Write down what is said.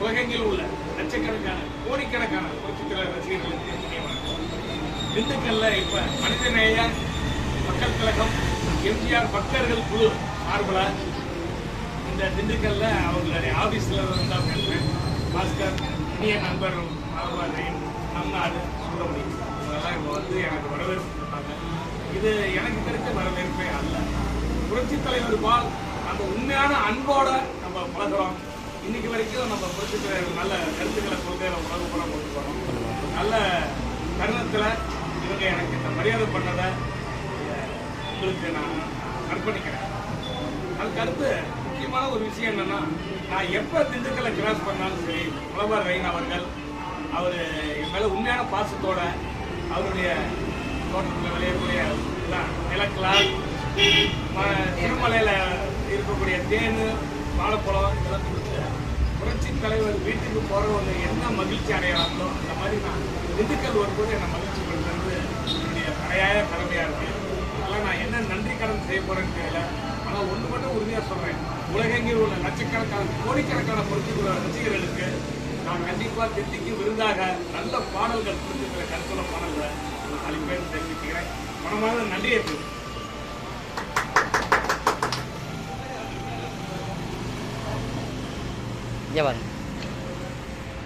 உலகெங்கில் உள்ள லட்சக்கணக்கான கோடிக்கணக்கான புரட்சித்தலைவர் ரசிகர்களுக்கு திண்டுக்கல்ல இப்ப மனிதநேய மக்கள் கழகம் எம்ஜிஆர் பக்தர்கள் குழு சார்பில் இந்த திண்டுக்கல்ல அவங்களுடைய ஆபீஸ்ல வந்து அவங்க பாஸ்கர் இனிய நண்பர் மாதவாஜன் நம்நாடு சுப்பிரமணியம் அதெல்லாம் இப்போ வந்து எனக்கு வரவேற்பு கொடுத்தாங்க. இது எனக்கு தெரிஞ்ச வரவேற்பே அல்ல. புரட்சி தலைவர் பால் உண்மையான அன்போட இன்னைக்கு வரைக்கும் நம்ம புரட்சி நல்ல கருத்துக்களை கொள்கையில உலக பூரா கொண்டு போறோம். நல்ல தருணத்துல இவங்க எனக்கு இந்த மரியாதை பண்ணதை உங்களுக்கு நான் அர்ப்பணிக்கிறேன். அது கருத்து முக்கியமான ஒரு விஷயம் என்னன்னா நான் எப்ப திண்டுக்கலை கிராஸ் பண்ணாலும் சரி புலவர் ரெயின் அவர்கள் அவர் என் மேல உண்மையான பாசத்தோட அவருடைய தோட்டத்தில் விளையக்கூடிய இதெல்லாம் நிலக்கலால் ம- திருமலையில இருக்கக்கூடிய தேன் வாழைப்பழம் இதெல்லாம் கொடுத்து புரட்சி தலைவர் வீட்டுக்கு போகிறவங்க என்ன மகிழ்ச்சி அடையறாங்களோ அந்த மாதிரி நான் திண்டுக்கல் வரும்போது என்னை மகிழ்ச்சி படுத்துறது என்னுடைய தலையாய கடமையாக இருக்குது அதனால் நான் என்ன நன்றி கடன் செய்ய போகிறேன்னு தெரியல. ஆனால் ஒன்று மட்டும் உறுதியாக சொல்கிறேன் உலகெங்கில் உள்ள லட்சக்கணக்கான கோடிக்கணக்கான பொறுத்துக்குள்ள ரசிகர்களுக்கு நான் கண்டிப்பாக திட்டிக்கு விருந்தாக நல்ல பாடல்கள் கொடுத்துருக்கிற கருத்துள்ள பாடல்களை நான் அளிப்பேன் தெரிவிக்கிறேன் மனமாக நன்றியை பெறுவேன் જવાનું